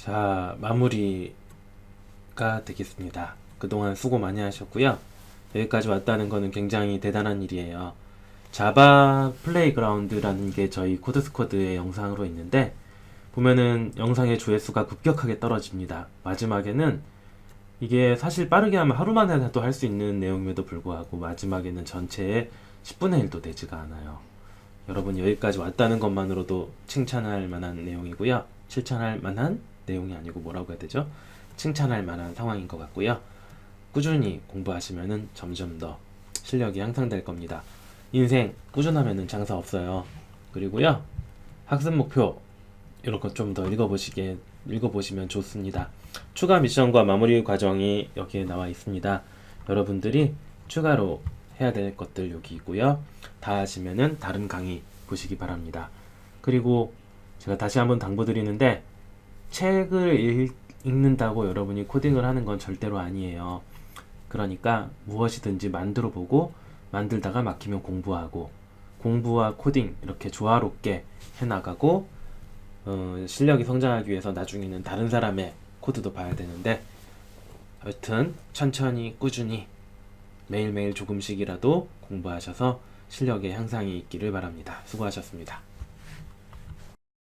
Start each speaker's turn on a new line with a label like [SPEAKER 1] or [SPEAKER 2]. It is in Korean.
[SPEAKER 1] 자, 마무리가 되겠습니다. 그동안 수고 많이 하셨고요. 여기까지 왔다는 거는 굉장히 대단한 일이에요. 자바 플레이그라운드라는 게 저희 코드스쿼드의 영상으로 있는데 보면은 영상의 조회수가 급격하게 떨어집니다. 마지막에는 이게 사실 빠르게 하면 하루 만에 라도 할 수 있는 내용임에도 불구하고 마지막에는 전체의 10분의 1도 되지가 않아요. 여러분 여기까지 왔다는 것만으로도 칭찬할 만한 내용이고요. 칭찬할 만한 내용이 아니고 뭐라고 해야 되죠? 칭찬할 만한 상황인 것 같고요. 꾸준히 공부하시면은 점점 더 실력이 향상될 겁니다. 인생 꾸준하면은 장사 없어요. 그리고요. 학습 목표 이런 것 좀 더 읽어보시게 읽어보시면 좋습니다. 추가 미션과 마무리 과정이 여기에 나와 있습니다. 여러분들이 추가로 해야 될 것들 여기 있고요. 다 하시면은 다른 강의 보시기 바랍니다. 그리고 제가 다시 한번 당부드리는데 책을 읽, 읽는다고 여러분이 코딩을 하는 건 절대로 아니에요. 그러니까 무엇이든지 만들어 보고 만들다가 막히면 공부하고 공부와 코딩 이렇게 조화롭게 해나가고 어, 실력이 성장하기 위해서 나중에는 다른 사람의 코드도 봐야 되는데 여튼 천천히 꾸준히 매일매일 조금씩이라도 공부하셔서 실력의 향상이 있기를 바랍니다. 수고하셨습니다.